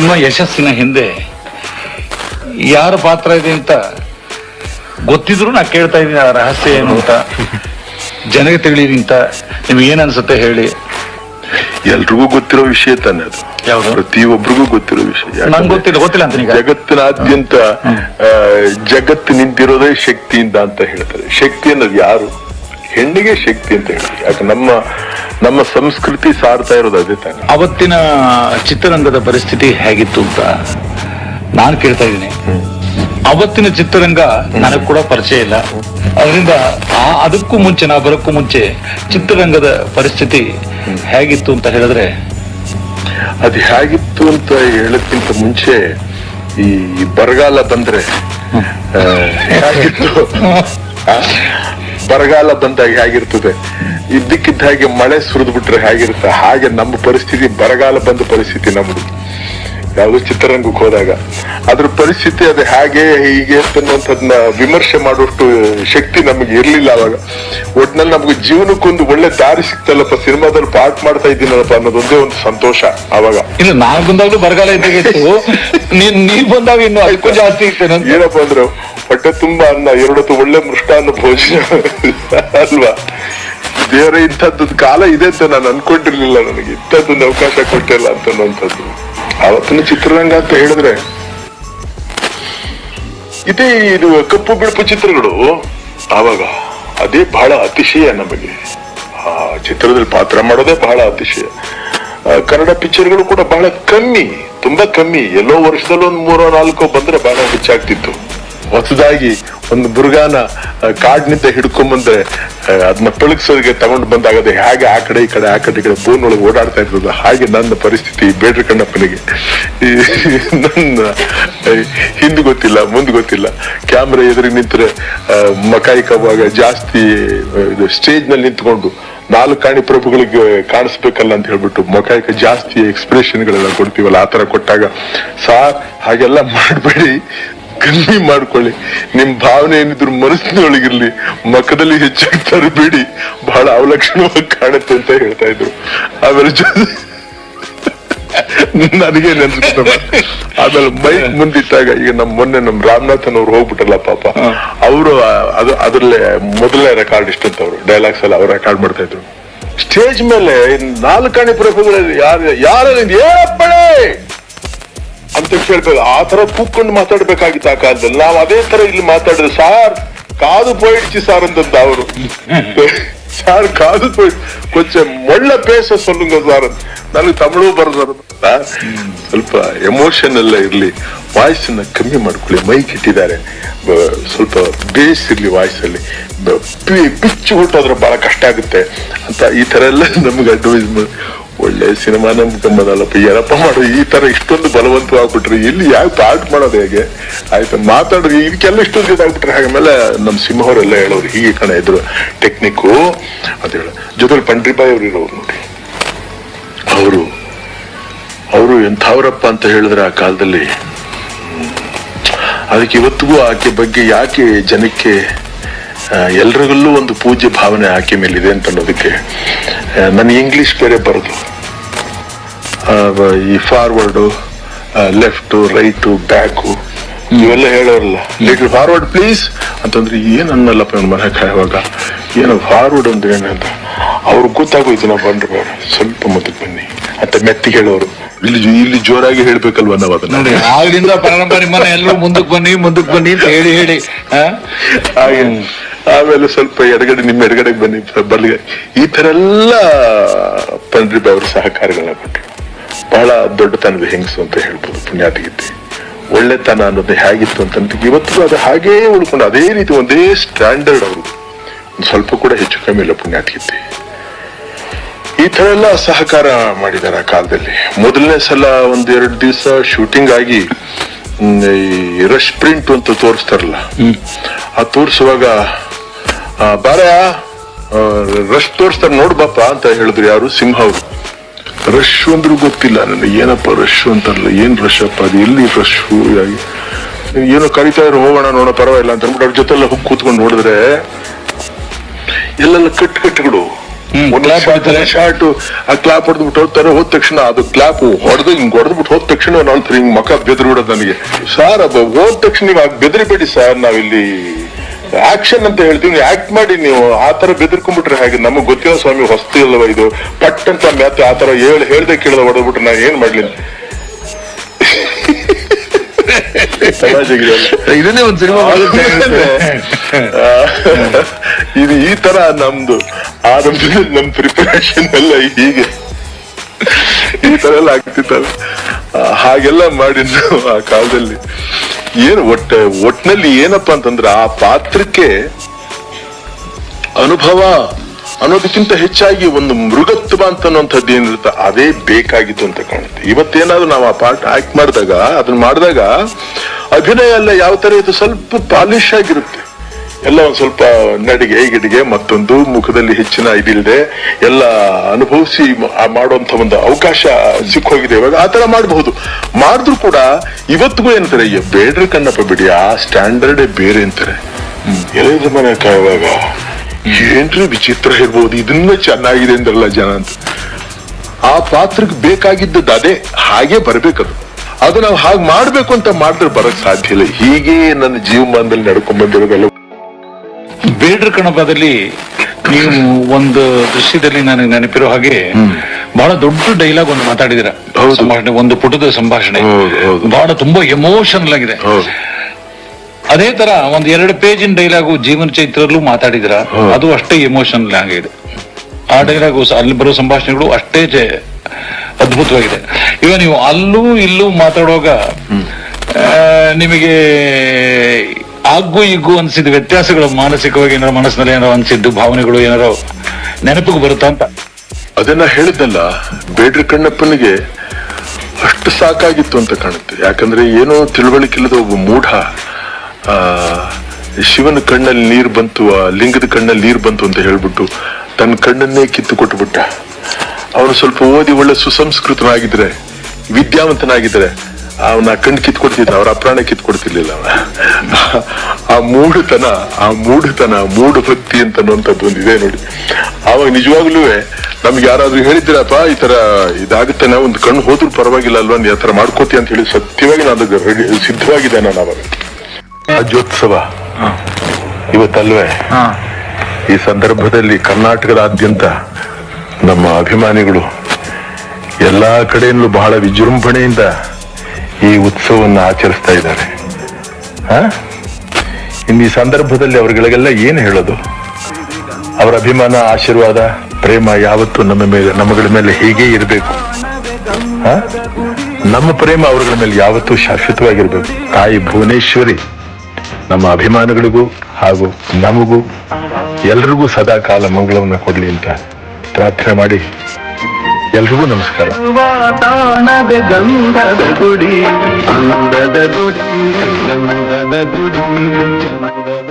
ನಿಮ್ಮ ಯಶಸ್ಸಿನ ಹಿಂದೆ ಯಾರ ಪಾತ್ರ ಇದೆ ಅಂತ ಗೊತ್ತಿದ್ರು ನಾ ಕೇಳ್ತಾ ಇದ್ದೀನಿ ಆ ರಹಸ್ಯ ಏನು ಅಂತ. ಜನಗೆ ತಿಳಿಯಿರಿ ಅಂತ ನಿಮ್ಗೆ ಏನ್ ಅನ್ಸುತ್ತೆ ಹೇಳಿ. ಎಲ್ರಿಗೂ ಗೊತ್ತಿರೋ ವಿಷಯ ತಾನೆ ಅದು. ಯಾವುದು? ಪ್ರತಿಯೊಬ್ಬರಿಗೂ ಗೊತ್ತಿರೋ ವಿಷಯ. ಯಾಕಂದ್ರೆ ಗೊತ್ತಿಲ್ಲ ಗೊತ್ತಿಲ್ಲ ಅಂತ ಈಗ. ಜಗತ್ತಿನಾದ್ಯಂತ ಆ, ಜಗತ್ತು ನಿಂತಿರೋದೇ ಶಕ್ತಿಯಿಂದ ಅಂತ ಹೇಳ್ತಾರೆ. ಶಕ್ತಿ ಅನ್ನೋದು ಯಾರು? ಹೆಣ್ಣಿಗೆ ಶಕ್ತಿ ಅಂತ ಹೇಳಿ. ಯಾಕೆ ನಮ್ಮ ನಮ್ಮ ಸಂಸ್ಕೃತಿ ಸಾರ್ತಾ ಇರೋದು ಅದೇ ತಾನೆ. ಅವತ್ತಿನ ಚಿತ್ರರಂಗದ ಪರಿಸ್ಥಿತಿ ಹೇಗಿತ್ತು ಅಂತ ನಾನು ಕೇಳ್ತಾ ಇದ್ದೀನಿ. ಅವತ್ತಿನ ಚಿತ್ರರಂಗ ನನಗೆ ಕೂಡ ಪರಿಚಯ ಇಲ್ಲ. ಅದರಿಂದ ಆ- ಅದಕ್ಕೂ ಮುಂಚೆ ನಾ ಬರೋಕ್ಕೂ ಮುಂಚೆ ಚಿತ್ರರಂಗದ ಪರಿಸ್ಥಿತಿ ಹೇಗಿತ್ತು ಅಂತ ಹೇಳಿದ್ರೆ? ಅದು ಹೇಗಿತ್ತು ಅಂತ ಹೇಳಕ್ಕಿಂತ ಮುಂಚೆ ಈ ಬರಗಾಲ ಬಂದ್ರೆ ಹೇಗಿತ್ತು? ಬರಗಾಲ ಬಂದಾಗ ಹೇಗಿರ್ತದೆ ಇದ್ದಕ್ಕಿದ್ದ ಹಾಗೆ ಮಳೆ ಸುರಿದು ಬಿಟ್ರೆ ಹೇಗಿರುತ್ತೆ. ಹಾಗೆ ನಮ್ಮ ಪರಿಸ್ಥಿತಿ ಬರಗಾಲ ಬಂದ ಪರಿಸ್ಥಿತಿ ನಮ್ದು. ಯಾವುದೋ ಚಿತ್ರರಂಗಕ್ಕೆ ಹೋದಾಗ. ಅದ್ರ ಪರಿಸ್ಥಿತಿ ಅದು ಹಾಗೆ ಹೀಗೆ ಅಂತನ್ನುವಂಥದ್ನ ವಿಮರ್ಶೆ ಮಾಡುವಷ್ಟು ಶಕ್ತಿ ನಮಗೆ ಇರಲಿಲ್ಲ ಅವಾಗ. ಒಟ್ನಲ್ಲಿ ನಮ್ಗೆ ಜೀವನಕ್ಕೊಂದು ಒಳ್ಳೆ ದಾರಿ ಸಿಕ್ತಲ್ಲಪ್ಪ. ಸಿನಿಮಾದಲ್ಲಿ ಪಾರ್ಟ್ ಮಾಡ್ತಾ ಇದ್ದೀನಲ್ಲಪ್ಪ ಅನ್ನೋದೊಂದೇ ಒಂದು ಸಂತೋಷ ಅವಾಗ. ಇಲ್ಲ ನಾನು ಬಂದಾಗ್ಲೂ ಬರಗಾಲ ಇದ್ದಾಗ ನೀನ್ ನೀನ್ ಬಂದಾಗ ಇನ್ನು ಅದಕ್ಕೂ ಜಾಸ್ತಿ ಇತ್ತು ಏನಪ್ಪ ಅಂದ್ರೆ? ಹೊಟ್ಟೆ ತುಂಬಾ ಅನ್ನ ಎರಡೊತ್ತು ಒಳ್ಳೆ ಮೃಷ್ಟಾನ್ನ ಭೋಜನ. ಅಲ್ವಾ? ದೇವರ ಇಂಥದ್ದು ಕಾಲ ಇದೆ ಅಂತ ನಾನು ಅನ್ಕೊಂಡಿರ್ಲಿಲ್ಲ ನನಗೆ. ಇಂಥದ್ದೊಂದು ಅವಕಾಶ ಕೊಟ್ಟಿಲ್ಲ ಅಂತ ಅನ್ನುವಂಥದ್ದು. ಆವತ್ತಿನ ಚಿತ್ರರಂಗ ಅಂತ ಹೇಳಿದ್ರೆ, ಇದೇ ಇದು ಕಪ್ಪು ಬಿಳುಪು ಚಿತ್ರಗಳು. ಆವಾಗ ಅದೇ ಬಹಳ ಅತಿಶಯ ನಮಗೆ. ಆ ಚಿತ್ರದಲ್ಲಿ ಪಾತ್ರ ಮಾಡೋದೇ ಬಹಳ ಅತಿಶಯ. ಕನ್ನಡ ಪಿಕ್ಚರ್ಗಳು ಕೂಡ ಬಹಳ ಕಮ್ಮಿ, ತುಂಬಾ ಕಮ್ಮಿ. ಎಲ್ಲೋ ವರ್ಷದಲ್ಲಿ ಒಂದು ಮೂರೋ ನಾಲ್ಕೋ ಬಂದ್ರೆ ಬಹಳ ಹೆಚ್ಚಾಗ್ತಿತ್ತು. ಹೊಸದಾಗಿ ಒಂದು ಮೃಗಾನ ಕಾಡಿನಿಂದ ಹಿಡ್ಕೊಂಬಂದ್ರೆ ಅದನ್ನ ಪಳಗ್ಸೋರಿಗೆ ತಗೊಂಡು ಬಂದಾಗ ಅದು ಹೇಗೆ ಆ ಕಡೆ ಈ ಕಡೆ, ಆ ಕಡೆ ಈ ಕಡೆ ಬೋನ್ ಒಳಗೆ ಓಡಾಡ್ತಾ ಇರ್ತದೆ ಹಾಗೆ ನನ್ನ ಪರಿಸ್ಥಿತಿ ಬೇಡ್ರಿ ಕಣ್ಣಪ್ಪನಿಗೆ. ನನ್ನ ಹಿಂದೆ ಗೊತ್ತಿಲ್ಲ, ಮುಂದೆ ಗೊತ್ತಿಲ್ಲ. ಕ್ಯಾಮ್ರಾ ಎದುರಿಗೆ ನಿಂತರೆ ಮಕಾಯಿ ಕವಾಗ ಜಾಸ್ತಿ ಇದು ಸ್ಟೇಜ್ನಲ್ಲಿ ನಿಂತ್ಕೊಂಡು ನಾಲ್ಕು ಕಾಣಿ ಪ್ರಭುಗಳಿಗೆ ಕಾಣಿಸ್ಬೇಕಲ್ಲ ಅಂತ ಹೇಳ್ಬಿಟ್ಟು ಮೊಕಾಯಕ ಜಾಸ್ತಿ ಎಕ್ಸ್ಪ್ರೆಷನ್ ಗಳೆಲ್ಲ ಕೊಡ್ತೀವಲ್ಲ, ಆ ತರ ಕೊಟ್ಟಾಗ, ಸಾರ್, ಹಾಗೆಲ್ಲ ಮಾಡಬೇಡಿ ಕಮ್ಮಿ ಮಾಡ್ಕೊಳ್ಳಿ. ನಿಮ್ ಭಾವನೆ ಏನಿದ್ರು ಮನಸ್ಸಿನೊಳಗಿರ್ಲಿ ಮಖದಲ್ಲಿ ಹೆಚ್ಚಾಗಿ ತರಬೇಡಿ ಬಹಳ ಅವಲಕ್ಷಣವಾಗಿ ಕಾಣುತ್ತೆ ಅಂತ ಹೇಳ್ತಾ ಇದ್ರು. ಆಮೇಲೆ ಜೊತೆ ನನಗೆ ನೆನ್ಸ್ಬಿಟ್ಟು ಆಮೇಲೆ ಮೈಕ್ ಮುಂದಿಟ್ಟಾಗ ಈಗ ನಮ್ ಮೊನ್ನೆ ನಮ್ ರಾಮನಾಥನ್ ಅವ್ರು ಹೋಗ್ಬಿಟ್ಟಲ್ಲ ಪಾಪ. ಅವರು ಅದು ಅದ್ರಲ್ಲೇ ಮೊದಲನೇ ರೆಕಾರ್ಡ್ ಇಷ್ಟಂತ ಅವರು ಡೈಲಾಗ್ಸ್ ಎಲ್ಲ ಅವ್ರು ರೆಕಾರ್ಡ್ ಮಾಡ್ತಾ ಇದ್ರು. ಸ್ಟೇಜ್ ಮೇಲೆ ನಾಲ್ಕಾಣಿ ಪ್ರಭುಗಳಲ್ಲಿ ಯಾರು ಯಾರು ಏನಪ್ಪಣೆ ಅಂತ ಕೇಳ್ಬೇಕು ಆ ತರ ಕೂತ್ಕೊಂಡು ಮಾತಾಡ್ಬೇಕಾಗಿತ್ತು ಆ ಕಾಲದಲ್ಲಿ ನಾವು ಅದೇ ತರ ಇಲ್ಲಿ ಮಾತಾಡಿದ್ರೆ ಸಾರ್ ಕಾದು ಪೋಯಿಡ್ಚಿ ಸಾರ್ ಅಂತಂದ ಅವರು. ಸಾರ್ ಕಾದು ಪೋಯ್ ಕೊಂಚ ಮೊಳ್ಳ ಪೇಸ ಸೊಲ್ಲುಂಗ ಸಾರ್. ನನಗೆ ತಮಿಳು ಬರ್ದಾರ. ಸ್ವಲ್ಪ ಎಮೋಷನ್ ಎಲ್ಲ ಇರಲಿ. ವಾಯ್ಸನ್ನ ಕಮ್ಮಿ ಮಾಡ್ಕೊಳ್ಳಿ. ಮೈಕ್ ಇಟ್ಟಿದ್ದಾರೆ ಸ್ವಲ್ಪ ಬೇಸ್ ಇರಲಿ ವಾಯ್ಸಲ್ಲಿ ಪಿಚ್ಚು ಹುಟ್ಟೋದ್ರೆ ಬಹಳ ಕಷ್ಟ ಆಗುತ್ತೆ. ಅಂತ ಈ ಥರ ಎಲ್ಲ ನಮ್ಗೆ ಅಡ್ವೈಸ್ ಮಾಡಿ ಒಳ್ಳೆ ಸಿನಿಮಾ ನಂಬ್ಕೊಂಬದಲ್ಲಪ್ಪ ಏನಪ್ಪ ಮಾಡ್ರಿ ಈ ತರ ಇಷ್ಟೊಂದು ಬಲವಂತವಾಗ್ಬಿಟ್ರಿ ಇಲ್ಲಿ ಯಾಕೆ ಪಾರ್ಟ್ ಮಾಡೋದು ಹೇಗೆ? ಆಯ್ತು, ಮಾತಾಡ್ರಿ. ಇದಕ್ಕೆಲ್ಲ ಇಷ್ಟೊಂದು ಇದಾಗ್ಬಿಟ್ರೆ ಆಮೇಲೆ ನಮ್ಮ ಸಿಂಹವರೆಲ್ಲ ಹೇಳೋರು, ಹೀಗೆ ಕಣ ಇದ್ರು. ಟೆಕ್ನಿಕ್ಕು ಅಂತ ಹೇಳ ಜೊತೆಲಿ ಪಂಡ್ರಿಬಾಯಿ ಅವ್ರು ಇರೋರು ನೋಡಿ. ಅವರು ಅವರು ಎಂಥವ್ರಪ್ಪ ಅಂತ ಹೇಳಿದ್ರೆ ಆ ಕಾಲದಲ್ಲಿ ಅದಕ್ಕೆ ಇವತ್ತಿಗೂ ಆಕೆ ಬಗ್ಗೆ ಯಾಕೆ ಜನಕ್ಕೆ ಎಲ್ರಿಗಲ್ಲೂ ಒಂದು ಪೂಜ್ಯ ಭಾವನೆ ಆಕೆ ಮೇಲಿದೆ ಅಂತ ಅನ್ನೋದಕ್ಕೆ ನನ್ನ ಇಂಗ್ಲಿಷ್ ಬೇರೆ ಬರೋದು. ಈ ಫಾರ್ವರ್ಡು ಲೆಫ್ಟು ರೈಟು ಬ್ಯಾಕು ಇವೆಲ್ಲ ಹೇಳೋರಲ್ಲ. ಲಿಟಲ್ ಫಾರ್ವರ್ಡ್ ಪ್ಲೀಸ್ ಅಂತಂದ್ರೆ ಏನು ಅನ್ನಲ್ಲಪ್ಪ ನನ್ನ ಮನೆ ಕಾಯುವಾಗ ಏನು ಫಾರ್ವರ್ಡ್ ಅಂದ್ರೆ ಏನಂತ ಅವ್ರಿಗೆ ಗೊತ್ತಾಗೋಯ್ತು ನಾವು ಬಂದ್ರೆ ಸ್ವಲ್ಪ ಮತ್ತೆ ಬನ್ನಿ ಅಂತ ಮೆತ್ತಿಗೆ ಹೇಳೋರು. ಇಲ್ಲಿ ಇಲ್ಲಿ ಜೋರಾಗಿ ಹೇಳ್ಬೇಕಲ್ವ ನಾವು ಅದನ್ನ? ನೋಡಿ ಆಗಿಂದ ಪರಂಪರೆ ಮನೆ ಎಲ್ಲರೂ ಮುಂದಕ್ಕೆ ಬನ್ನಿ ಮುಂದಕ್ಕೆ ಬನ್ನಿ ಅಂತ ಹೇಳಿ ಹೇಳಿ? ಹಾಗೆ. ಆಮೇಲೆ ಸ್ವಲ್ಪ ಎಡಗಡೆ ನಿಮ್ಮ ಎಡಗಡೆ ಬನ್ನಿ ಬಲ್ಲಿಗೆ ಈ ತರ ಎಲ್ಲ ಪಂಡ್ರಿಬಾಯಿ ಅವರು ಸಹಕಾರಗಳನ್ನ ಕೊಟ್ಟರು ಬಹಳ ದೊಡ್ಡತನದ ಹೆಂಗಸು ಅಂತ ಹೇಳ್ಬೋದು ಪುಣ್ಯಾತಿಗಿದ್ದೆ ಒಳ್ಳೆತನ ಅನ್ನೋದು ಹೇಗಿತ್ತು ಅಂತ ಇವತ್ತು ಅದು ಹಾಗೇ ಉಳ್ಕೊಂಡು ಅದೇ ರೀತಿ ಒಂದೇ ಸ್ಟ್ಯಾಂಡರ್ಡ್ ಅವರು ಸ್ವಲ್ಪ ಕೂಡ ಹೆಚ್ಚು ಕಮ್ಮಿ ಇಲ್ಲ ಪುಣ್ಯಾತಿಗಿದ್ದೆ ಈ ತರ ಎಲ್ಲ ಸಹಕಾರ ಮಾಡಿದ್ದಾರೆ ಆ ಕಾಲದಲ್ಲಿ. ಮೊದಲನೇ ಸಲ ಒಂದ್ ಎರಡು ದಿವಸ ಶೂಟಿಂಗ್ ಆಗಿ ಈ ರಶ್ ಪ್ರಿಂಟ್ ಅಂತ ತೋರಿಸ್ತಾರಲ್ಲ? ಆ ತೋರಿಸುವಾಗ ಬಾರ ರಶ್ ತೋರಿಸ್ತಾರೆ ನೋಡ್ಬಾಪ ಅಂತ ಹೇಳಿದ್ರು ಯಾರು? ಸಿಂಹ ಅವರು. ರಶ್ ಅಂದ್ರೂ ಗೊತ್ತಿಲ್ಲ ನನಗೆ. ಏನಪ್ಪ ರಶ್ ಅಂತಾರಲ್ಲ ಏನ್ ರಶ್ ಅಪ್ಪ ಅದು? ಎಲ್ಲಿ ರಶ್? ಏನೋ ಕರಿತಾ ಇದ್ರು ಹೋಗೋಣ ನೋಡೋ ಪರವಾಗಿಲ್ಲ ಅಂತ ಅಂದ್ಬಿಟ್ಟು ಅವ್ರ ಜೊತೆಲ್ಲ ಹೋಗಿ ಕೂತ್ಕೊಂಡು ನೋಡಿದ್ರೆ ಎಲ್ಲೆಲ್ಲ ಕಟ್ clap ಶಾರ್ಟ್ ಆ ಕ್ಲಾಪ್ ಹೊಡೆದ್ಬಿಟ್ಟು ಹೋಗ್ತಾರೆ ಹೋದ ತಕ್ಷಣ ಅದು ಕ್ಲಾಪ್ ಹೊಡೆದು ಹಿಂಗ್ ಹೊಡೆದ್ಬಿಟ್ಟು ಹೋದ ತಕ್ಷಣ ನೋಡ್ತಾರೆ ಹಿಂಗ್ ಮಕ್ಕ ಬೆದರಿ ಬಿಡೋದು ನನಗೆ. ಸಾರ್ ಅದು ಹೋದ ತಕ್ಷಣ ನೀವು ಬೆದರಿಬೇಡಿ ಸರ್ ನಾವಿಲ್ಲಿ. ಆಕ್ಷನ್ ಅಂತ ಹೇಳ್ತೀವಿ ನೀವು ಆಕ್ಟ್ ಮಾಡಿ ನೀವು. ಆ ತರ ಬೆದರ್ಕೊಂಡ್ಬಿಟ್ರೆ ಹಾಗೆ? ನಮಗ್ ಗೊತ್ತಿರೋ ಸ್ವಾಮಿ ಹೊಸ್ತಿ ಇಲ್ಲವ ಇದು. ಪಟ್ ಅಂತ ಮ್ಯಾತ್ ಆ ತರ ಹೇಳ್ ಹೇಳ್ದೆ ಕೇಳ್ದೆ ಹೊಡೆದ್ಬಿಟ್ರೆ ನಾನು ಏನ್ ಮಾಡ್ಲಿ? ಇದನ್ನೇ ಒಂದು ಸಿನಿಮಾ ಇದು ಈ ತರ ನಮ್ದು ಆರಂಭದಲ್ಲಿ ನಮ್ ಪ್ರಿಪರೇಷನ್ ಎಲ್ಲ ಹೀಗೆ. ಈ ತರ ಎಲ್ಲ ಆಗ್ತಿತ್ತಲ್ಲ. ಹಾಗೆಲ್ಲ ಮಾಡಿ ನಾವು ಆ ಕಾಲದಲ್ಲಿ. ಏನು ಒಟ್ಟ ಒಟ್ಟಿನಲ್ಲಿ ಏನಪ್ಪಾ ಅಂತಂದ್ರೆ ಆ ಪಾತ್ರಕ್ಕೆ ಅನುಭವ ಅನ್ನೋದಕ್ಕಿಂತ ಹೆಚ್ಚಾಗಿ ಒಂದು ಮೃಗತ್ವ ಅಂತ ಅನ್ನುವಂಥದ್ದು ಏನಿರುತ್ತೆ, ಅದೇ ಬೇಕಾಗಿತ್ತು ಅಂತ ಕಾಣುತ್ತೆ. ಇವತ್ತೇನಾದ್ರೂ ನಾವು ಆ ಪಾರ್ಟ್ ಆಕ್ಟ್ ಮಾಡಿದಾಗ, ಅದನ್ನ ಮಾಡಿದಾಗ ಅಭಿನಯ ಎಲ್ಲ ಯಾವ ತರ ಇದು ಸ್ವಲ್ಪ ಪಾಲಿಶ್ ಆಗಿರುತ್ತೆ. ಎಲ್ಲ ಒಂದ್ ಸ್ವಲ್ಪ ನಡಿಗೆ ಐಗಿಡಿಗೆ ಮತ್ತೊಂದು ಮುಖದಲ್ಲಿ ಹೆಚ್ಚಿನ ಇದಿಲ್ಲದೆ ಎಲ್ಲ ಅನುಭವಿಸಿ ಮಾಡುವಂತ ಒಂದು ಅವಕಾಶ ಸಿಕ್ಕೋಗಿದೆ. ಇವಾಗ ಆ ತರ ಮಾಡಬಹುದು. ಮಾಡಿದ್ರು ಕೂಡ ಇವತ್ತಿಗೂ ಏನಂತಾರೆ ಬೇಡ್ರಿ ಕಣ್ಣಪ್ಪ ಬಿಡಿ, ಆ ಸ್ಟ್ಯಾಂಡರ್ಡ್ ಬೇರೆ ಅಂತಾರೆ. ಎಳೆದ ಮನೆ ಇವಾಗ ಏನ್ರಿ ವಿಚಿತ್ರ ಇರ್ಬೋದು, ಇದನ್ನ ಚೆನ್ನಾಗಿದೆ ಅಂದ್ರಲ್ಲ ಜನ ಅಂತ. ಆ ಪಾತ್ರಕ್ಕೆ ಬೇಕಾಗಿದ್ದದ್ದು ಅದೇ, ಹಾಗೆ ಬರ್ಬೇಕದು. ಅದು ನಾವು ಹಾಗೆ ಮಾಡ್ಬೇಕು ಅಂತ ಮಾಡಿದ್ರೆ ಬರಕ್ ಸಾಧ್ಯ ಇಲ್ಲ. ಹೀಗೆ ನನ್ನ ಜೀವಮಾನದಲ್ಲಿ ನಡ್ಕೊಂಡ್ ಬಂದಿರೋದೆಲ್ಲ ಬೇಡ್ರ ಕಣಪದಲ್ಲಿ ನೀವು ಒಂದು ದೃಶ್ಯದಲ್ಲಿ ನನಗೆ ನೆನಪಿರೋ ಹಾಗೆ ಬಹಳ ದೊಡ್ಡ ಡೈಲಾಗ್ ಒಂದು ಮಾತಾಡಿದಿರ. ಸಂಭಾಷಣೆ ಒಂದು ಪುಟದ ಸಂಭಾಷಣೆ. ಬಹಳ ತುಂಬಾ ಎಮೋಷನಲ್ ಆಗಿದೆ. ಅದೇ ತರ ಒಂದ್ ಎರಡು ಪೇಜಿನ ಡೈಲಾಗು ಜೀವನ ಚೈತ್ರಲ್ಲೂ ಮಾತಾಡಿದಿರ. ಅದು ಅಷ್ಟೇ ಎಮೋಷನಲ್ ಆಗಿದೆ. ಆ ಡೈಲಾಗ್ ಅಲ್ಲಿ ಬರೋ ಸಂಭಾಷಣೆಗಳು ಅಷ್ಟೇ ಅದ್ಭುತವಾಗಿದೆ. ಇವ ನೀವು ಅಲ್ಲೂ ಇಲ್ಲೂ ಮಾತಾಡುವಾಗ ನಿಮಗೆ ಆಗ್ಗು ಇಗ್ಗು ಅನ್ಸಿದ ವ್ಯತ್ಯಾಸಗಳು ಮಾನಸಿಕವಾಗಿ ಏನಾರ ಮನಸ್ಸಿನಲ್ಲಿ ಏನಾರ ಅನ್ಸಿದ್ದು, ಭಾವನೆಗಳು ಏನಾರ ನೆನಪಿಗೆ ಬರುತ್ತಾ ಅಂತ? ಅದನ್ನ ಹೇಳಿದ್ನಲ್ಲ ಬೇಡ್ರಿ ಕಣ್ಣಪ್ಪನಿಗೆ ಅಷ್ಟು ಸಾಕಾಗಿತ್ತು ಅಂತ ಕಾಣುತ್ತೆ. ಯಾಕಂದ್ರೆ ಏನೋ ತಿಳುವಳಿಕಿಲ್ಲದ ಒಬ್ಬ ಮೂಢ ಶಿವನ ಕಣ್ಣಲ್ಲಿ ನೀರು ಬಂತು, ಆ ಲಿಂಗದ ಕಣ್ಣಲ್ಲಿ ನೀರು ಬಂತು ಅಂತ ಹೇಳ್ಬಿಟ್ಟು ತನ್ನ ಕಣ್ಣನ್ನೇ ಕಿತ್ತು ಕೊಟ್ಟುಬಿಟ್ಟ ಅವನು ಸ್ವಲ್ಪ ಓದಿ ಒಳ್ಳೆ ಸುಸಂಸ್ಕೃತನಾಗಿದ್ರೆ, ವಿದ್ಯಾವಂತನಾಗಿದ್ರೆ ಅವನ ಕಣ್ಣು ಕಿತ್ಕೊಡ್ತಿದ್ದ ಅವ್ರ ಅಪ್ರಾಣ ಕಿತ್ಕೊಡ್ತಿರ್ಲಿಲ್ಲ ಅವ ಆ ಮೂಢತನ ಆ ಮೂಢತನ ಮೂಢ ಭಕ್ತಿ ಅಂತ ಅನ್ನುವಂಥದ್ದು ಒಂದಿದೆ ಇದೆ ನೋಡಿ. ಆವಾಗ ನಿಜವಾಗ್ಲೂ ನಮ್ಗೆ ಯಾರಾದ್ರೂ ಹೇಳಿದ್ರಪ್ಪ ಈ ತರ ಇದಾಗುತ್ತೆ ನಾವು ಒಂದು ಕಣ್ಣು ಹೋದ್ರೂ ಪರವಾಗಿಲ್ಲ ಅಲ್ವಾ ಯಾವ ಆ ತರ ಮಾಡ್ಕೋತಿ ಅಂತ ಹೇಳಿ ಸತ್ಯವಾಗಿ ನಾನು ಸಿದ್ಧವಾಗಿದ್ದೆ ನಾನು ಅವಾಗ ರಾಜ್ಯೋತ್ಸವ. ಇವತ್ತಲ್ವೇ? ಈ ಸಂದರ್ಭದಲ್ಲಿ ಕರ್ನಾಟಕದಾದ್ಯಂತ ನಮ್ಮ ಅಭಿಮಾನಿಗಳು ಎಲ್ಲಾ ಕಡೆಯಲ್ಲೂ ಬಹಳ ವಿಜೃಂಭಣೆಯಿಂದ ಈ ಉತ್ಸವವನ್ನು ಆಚರಿಸ್ತಾ ಇದ್ದಾರೆ? ಇನ್ನು ಈ ಸಂದರ್ಭದಲ್ಲಿ ಅವರುಗಳಿಗೆಲ್ಲ ಏನು ಹೇಳೋದು? ಅವರ ಅಭಿಮಾನ, ಆಶೀರ್ವಾದ, ಪ್ರೇಮ ಯಾವತ್ತೂ ನಮ್ಮ ಮೇಲೆ, ನಮ್ಮಗಳ ಮೇಲೆ ಹೀಗೆ ಇರಬೇಕು. ನಮ್ಮ ಪ್ರೇಮ ಅವರುಗಳ ಮೇಲೆ ಯಾವತ್ತೂ ಶಾಶ್ವತವಾಗಿರ್ಬೇಕು. ತಾಯಿ ಭುವನೇಶ್ವರಿ, ನಮ್ಮ ಅಭಿಮಾನಿಗಳಿಗೂ ಹಾಗೂ ನಮಗೂ ಎಲ್ರಿಗೂ ಸದಾ ಕಾಲ ಮಂಗಳವನ್ನ ಕೊಡಲಿ ಅಂತ ಪ್ರಾರ್ಥನೆ ಮಾಡಿ ಎಲ್ರಿಗೂ ನಮಸ್ಕಾರ ವಾತಾವರಣದ ಗಂಧದ ಗುಡಿ ಅಂದದ ಗುಡಿ ಗಂಧದ ಗುಡಿ ಚಂದದ